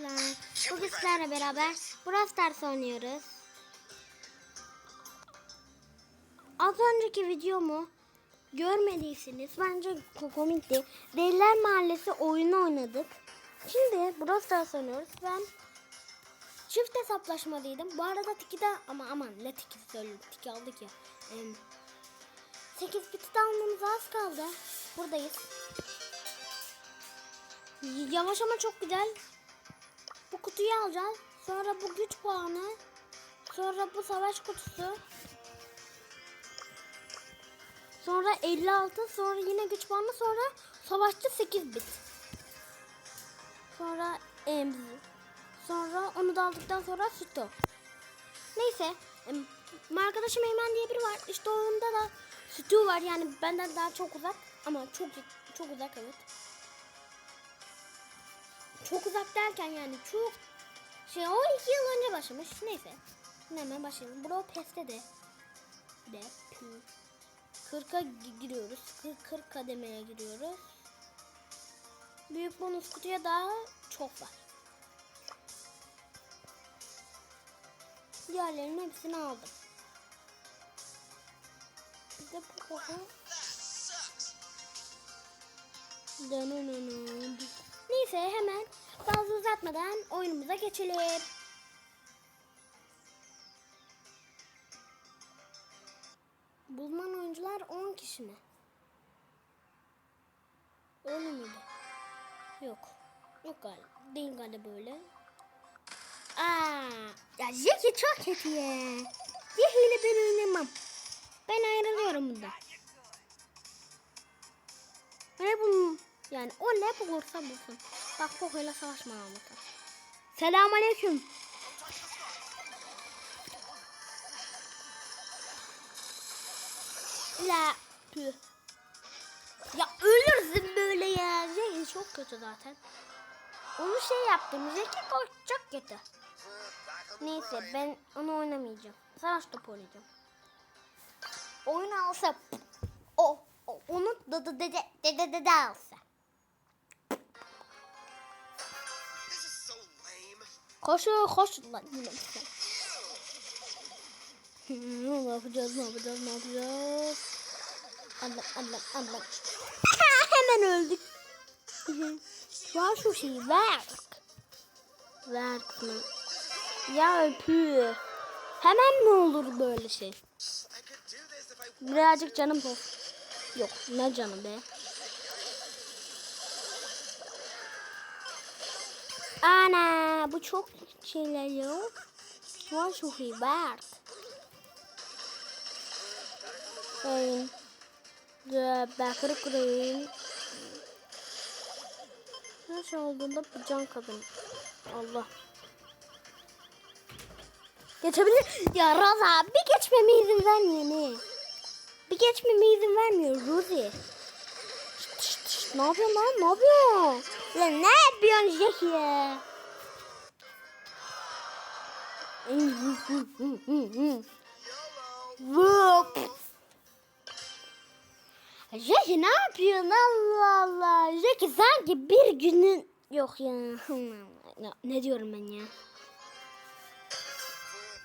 arkadaşlar. Bugün sizlerle beraber Brawl Stars oynuyoruz. Az önceki videomu görmediyseniz bence ko- komikti. Deliler Mahallesi oyunu oynadık. Şimdi Brawl Stars oynuyoruz. Ben çift hesaplaşmalıydım. Bu arada Tiki de ama aman ne Tiki söylüyorum. Tiki aldık ya. Em, 8 biti de almamız az kaldı. Buradayız. Yavaş ama çok güzel. Bu kutuyu alacağız. Sonra bu güç puanı. Sonra bu savaş kutusu. Sonra 56. Sonra yine güç puanı. Sonra savaşçı 8 bit. Sonra emz. Sonra onu da aldıktan sonra sütü. Neyse. Arkadaşım Eymen diye biri var. İşte onda da sütü var. Yani benden daha çok uzak. Ama çok çok uzak evet. Çok uzak derken yani çok şey o iki yıl önce başlamış. Neyse. Hemen başlayalım. Bro Pest'te de de 40'a gi- giriyoruz. 40, 40 kademeye giriyoruz. Büyük bonus kutuya daha çok var. Diğerlerinin hepsini aldım. Bir de bu koku. Neyse hemen fazla uzatmadan oyunumuza geçelim. Bulunan oyuncular 10 kişi mi? Öyle miydi? Yok. Yok galiba. Değil galiba böyle. Aa, ya Jackie çok kötü ya. Jackie ile ben oynamam. Ben ayrılıyorum bundan. Ne bu? Yani o ne bulursa bulsun. Bak Poco'yla savaşma anlatır. Selamun aleyküm. La tüh. Ya ölürsün böyle ya. Zehir çok kötü zaten. Onu şey yaptım. Zeki çok kötü. Neyse ben onu oynamayacağım. Savaş topu oynayacağım. Oyun alsa o, o onu da dede dede dede alsa. Lame. Koşu koş lan yine şey. Ne yapacağız ne yapacağız ne yapacağız? Allah Allah Allah. Hemen öldük. Ver şu şeyi ver. Ver kızım. Ya öpü. Hemen mi olur böyle şey? Birazcık canım pop. Yok ne canım be. Ana bu çok şeyler ya. Var çok iyi. Ayın. De bakır kurayım. Her olduğunda bir can kadın. Allah. Geçebilir. Ya Raza bir geçmeme izin vermiyor ne? Bir geçmeme izin vermiyor Ruzi. Ne yapıyorsun lan? Ne yapıyorsun? Lan ne yapıyorsun ya? Vup. Jackie ne yapıyorsun Allah Allah. Jackie sanki bir günün yok ya. Ne- diyorum ben ya?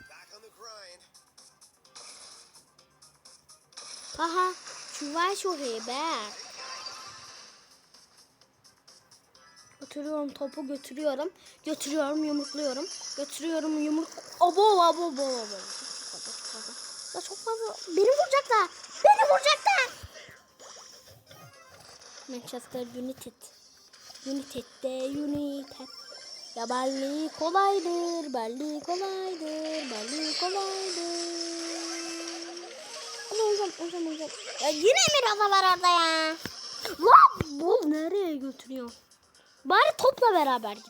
back on the grind. Aha, şu var şu haber. Götürüyorum topu götürüyorum. Götürüyorum yumrukluyorum. Götürüyorum yumruk. Abo abo abo abo. Ya çok fazla. Beni vuracaklar. Beni vuracaklar. Manchester United. United'de United. Ya belli kolaydır, belli kolaydır, belli kolaydır. Ama hocam, hocam, hocam. Ya yine mi raza var orada ya? Lan bu nereye götürüyor? Bari topla beraber git.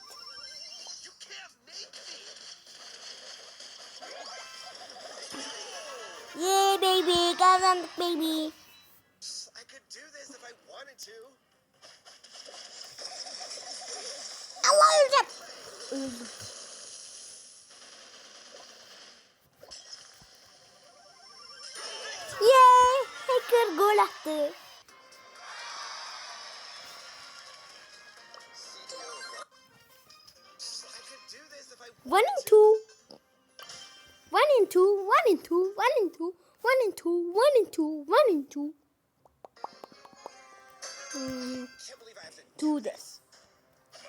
Yeah baby, kazandık baby. Allah öleceğim. Öldüm. Yeah, hacker gol attı. Two. One in two. Hmm, do this.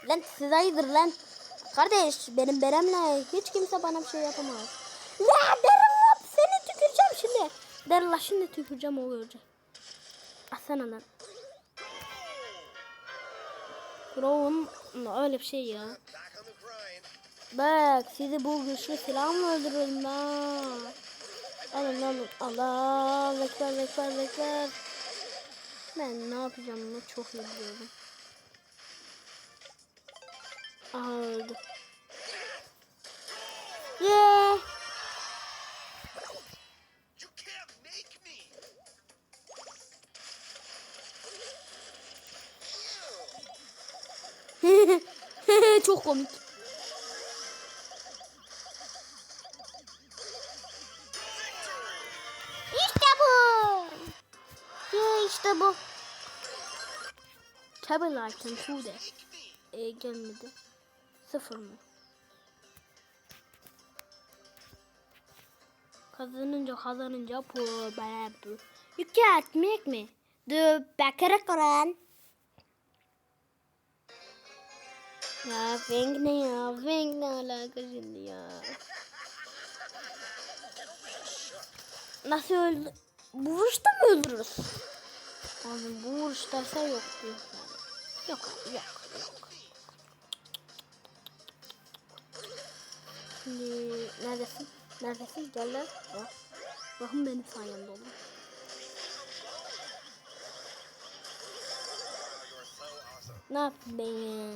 Lan siz hayırdır lan? Kardeş benim Berem'le hiç kimse bana bir şey yapamaz. Ya Berem seni tüküreceğim şimdi. Derla şimdi tüküreceğim o görecek. Asana lan. Brown öyle bir şey ya. Bak sizi bu güçlü silahımla öldürürüm ben. Alın alın. Allah bekler bekler bekler. Ben ne yapacağım bunu çok iyi biliyorum. Aha öldü. Yeah. Çok komik. Bu. Tabii like and two de. E, gelmedi. Sıfır mı? Kazanınca kazanınca problem. Yükseltmek mi? Dur bakara koran. Ya Feng ne ya? Feng ne alaka şimdi ya? Nasıl öldü? Bu vuruşta mı öldürürüz? Abi bu vuruşlarsa yok diyor. Yok yok yok. Şimdi neredesin? Neredesin? Gel lan. Bak. Bakın benim sayemde awesome. Ne yapayım ben ya?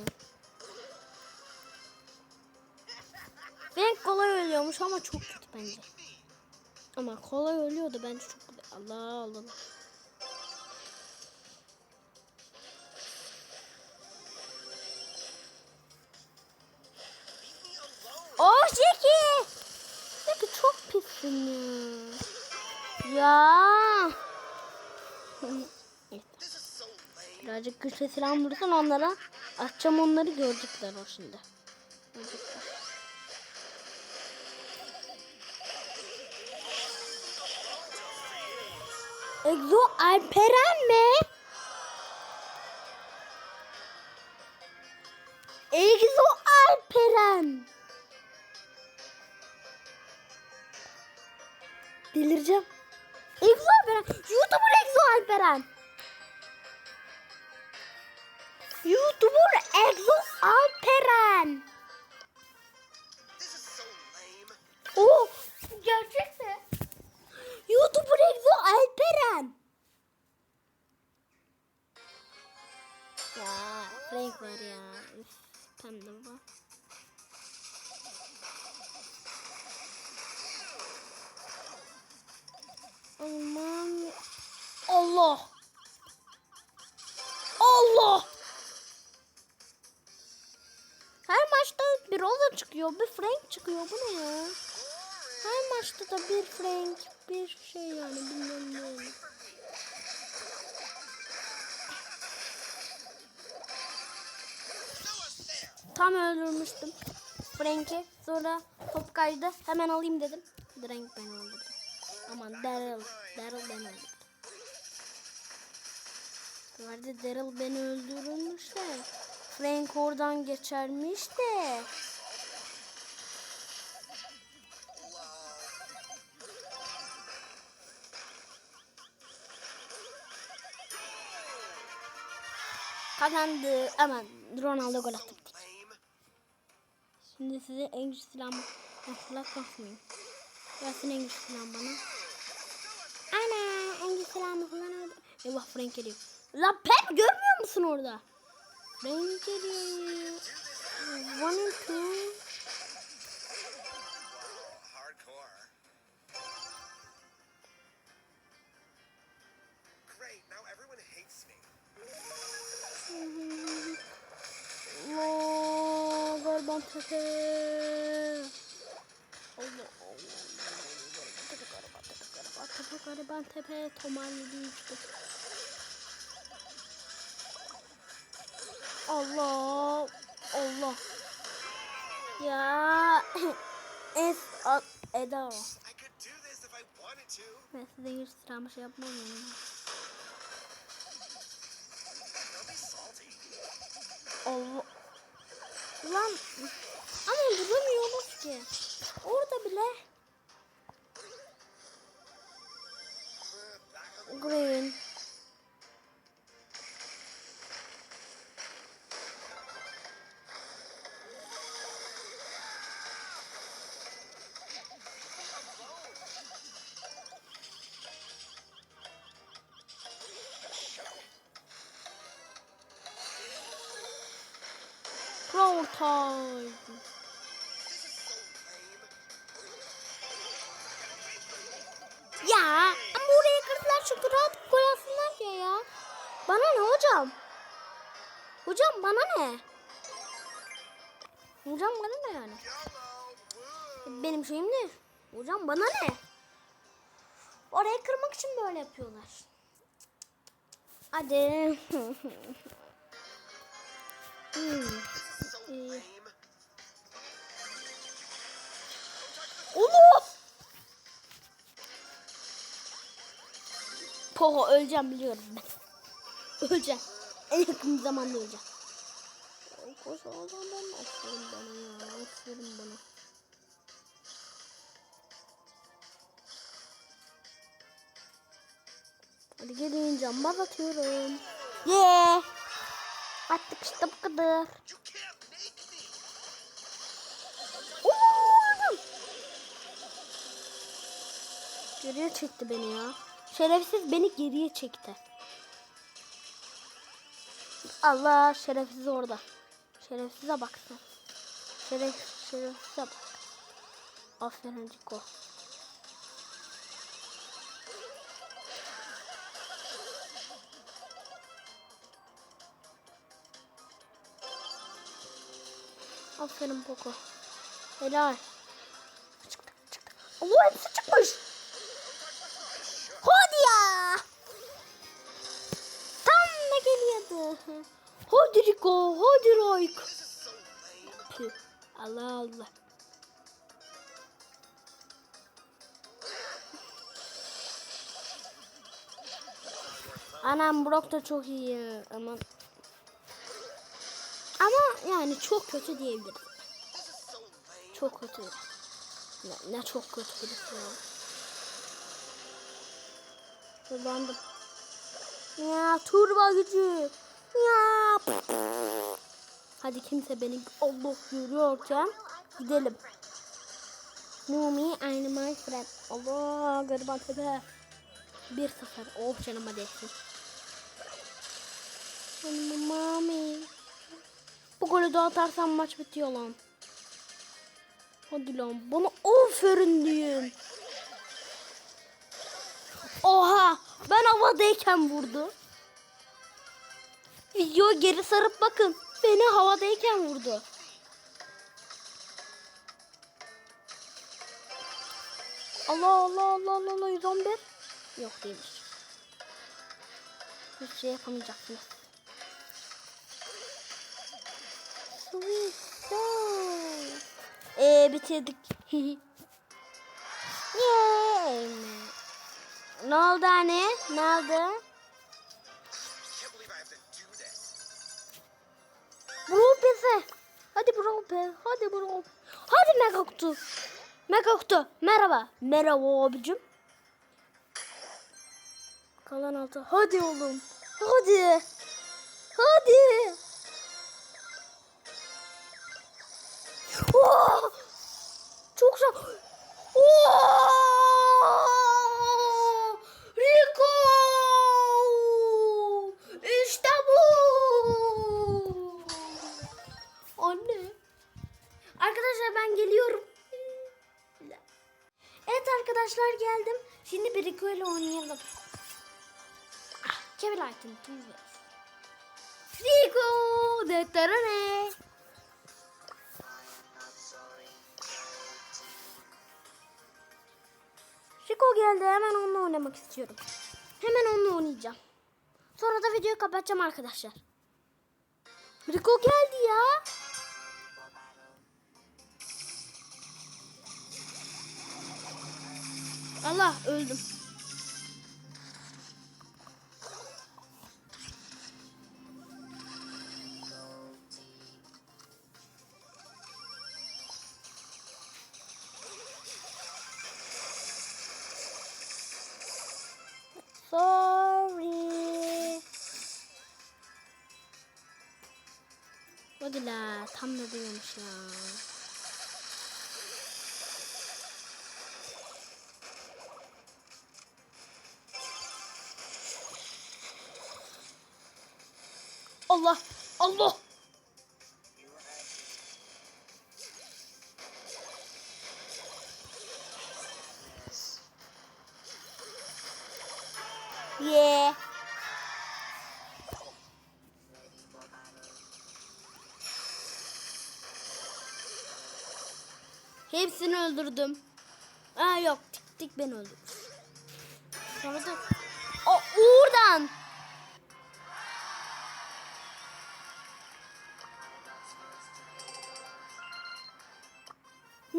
Frank kolay ölüyormuş ama çok kötü bence. Ama kolay ölüyordu bence çok. Allah Allah. Pissin ya. Birazcık güçlü silah vursan onlara atacağım onları görecekler o şimdi. Görecekler. Exo Alperen mi? Delireceğim. Exo Alperen. YouTuber Exo Alperen. YouTuber Exo Alperen. Oh, gerçek mi? YouTuber Exo Alperen. Ya Frank var ya. Üf, Tam çıkıyor, bir Frank çıkıyor. Bu ne ya? Her maçta da bir Frank, bir şey yani bilmem ne. Affair. Tam öldürmüştüm Frank'i. Sonra top kaydı. Hemen alayım dedim. Frank beni öldürdü. Aman Daryl. Daryl beni öldürdü. Arada Daryl beni öldürmüş de. Frank oradan geçermiş de. Kazandı. Aman Ronaldo gol attı. Şimdi size en güçlü silahımı hatırlatmasmayayım. Versin en güçlü silahımı bana. Ana en güçlü silahımı kullanıyordu. Eyvah Frank geliyor. La Pep görmüyor musun orada? Frank geliyor. One and two. Gariban tepe. Tomar yedi uçtu. Allah. Allah. Ya es a, Eda. Ben size yüz sıramı şey yapmam ya. Don't be salty. Allah. Lan ama duramıyoruz ki. Orada bile green. Roll time. Hocam? Hocam bana ne? Hocam bana ne yani? Benim şeyim ne? Hocam bana ne? Orayı kırmak için böyle yapıyorlar. Hadi. Hmm. Mm. Oğlum! Poho öleceğim biliyorum ben. Öleceğim. En yakın zamanda öleceğim. Koş oğlum ben aferin bana ya. Aferin bana. Hadi gelin cambaz atıyorum. Yeah! Attık işte bu kadar. Geriye çekti beni ya. Şerefsiz beni geriye çekti. Allah şerefsiz orada. Şerefsize baksın. Şeref, şerefsize bak. Aferin Ciko. Aferin Poco. Helal. Çıktı, çıktı. Allah hepsi çıkmış. Hadi Rico, hadi. Tüh, Allah Allah. Anam Brock da çok iyi ama ama yani çok kötü diyebilirim. Çok kötü. Ne, ne çok kötü birisi ya. Kullandım. Ya turbo gücü. Ya. Hadi kimse beni Allah görüyorken gidelim. Numi aynı my friend. Allah gariban tepe. Bir sıfır. Oh canım hadi etsin. Mami. Bu golü daha atarsam maç bitiyor lan. Hadi lan bana aferin diyeyim. Oha ben havadayken vurdu. Video geri sarıp bakın. Beni havadayken vurdu. Allah Allah Allah Allah Allah 111. Yok değilmiş. Hiçbir şey yapamayacaksınız. Sweet soul. Ee bitirdik. Yay. Ne oldu anne? Ne oldu? Pese. Hadi bro pe. Hadi bro. Hadi Megaktu. Megaktu. Merhaba. Merhaba abicim. Kalan altı. Hadi oğlum. Hadi. Hadi. Oh! Çok güzel. Oh! Geliyorum. Evet arkadaşlar geldim. Şimdi bir Rico ile oynayalım. Ah, Kevin item. Rico! Deterane. Rico geldi. Hemen onunla oynamak istiyorum. Hemen onunla oynayacağım. Sonra da videoyu kapatacağım arkadaşlar. Rico geldi ya. Allah öldüm. Sorry. La tam da diyormuş ya. Allah Allah. Yeah. Hepsini öldürdüm. Aa yok tik tik ben öldürdüm. Sonra da... O Uğur'dan.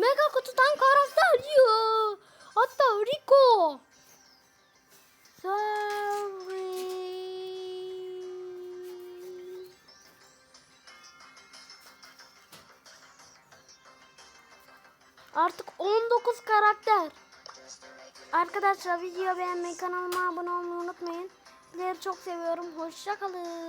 Mega kutudan karakter diyor. Hatta Rico. Sorry. Artık 19 karakter. Arkadaşlar video beğenmeyi, kanalıma abone olmayı unutmayın. Sizleri çok seviyorum. Hoşça kalın.